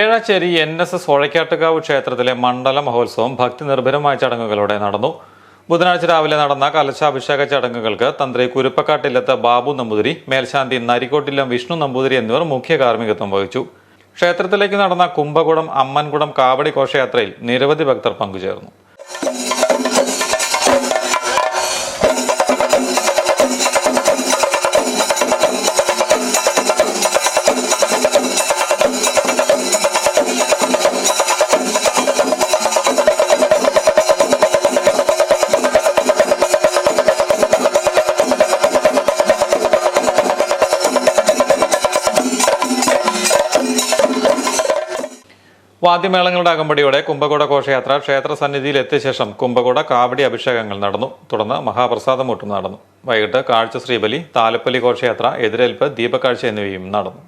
Ezhacheri N S S Ozhakkattukavu ക്ഷേത്രത്തിലെ മണ്ഡല മഹോത്സവം ഭക്തി നിർഭരമായ ചടങ്ങുകളോടെ നടന്നു. ബുധനാഴ്ച രാവിലെ നടന്ന കലശാഭിഷേക ചടങ്ങുകൾക്ക് തന്ത്രി കുരുപ്പക്കാട്ടില്ലത്ത് ബാബു നമ്പൂതിരി മേൽശാന്തി നരിക്കോട്ടില്ലം വിഷ്ണു നമ്പൂതിരി എന്നിവർ മുഖ്യ കാർമ്മികത്വം വഹിച്ചു. ക്ഷേത്രത്തിലേക്ക് നടന്ന കുംഭകുടം അമ്മൻകുടം കാവടി ഘോഷയാത്രയിൽ നിരവധി ഭക്തർ പങ്കുചേർന്നു. വാദ്യമേളങ്ങളുടെ അകമ്പടിയോടെ കുംഭകോട ഘോഷയാത്ര ക്ഷേത്ര സന്നിധിയിൽ എത്തിയ ശേഷം കുംഭകോട കാവടി അഭിഷേകങ്ങൾ നടന്നു. തുടർന്ന് മഹാപ്രസാദമൂട്ടും നടന്നു. വൈകിട്ട് കാഴ്ച ശ്രീബലി താലപ്പലി ഘോഷയാത്ര എതിരേൽപ്പ് ദീപക്കാഴ്ച എന്നിവയും നടന്നു.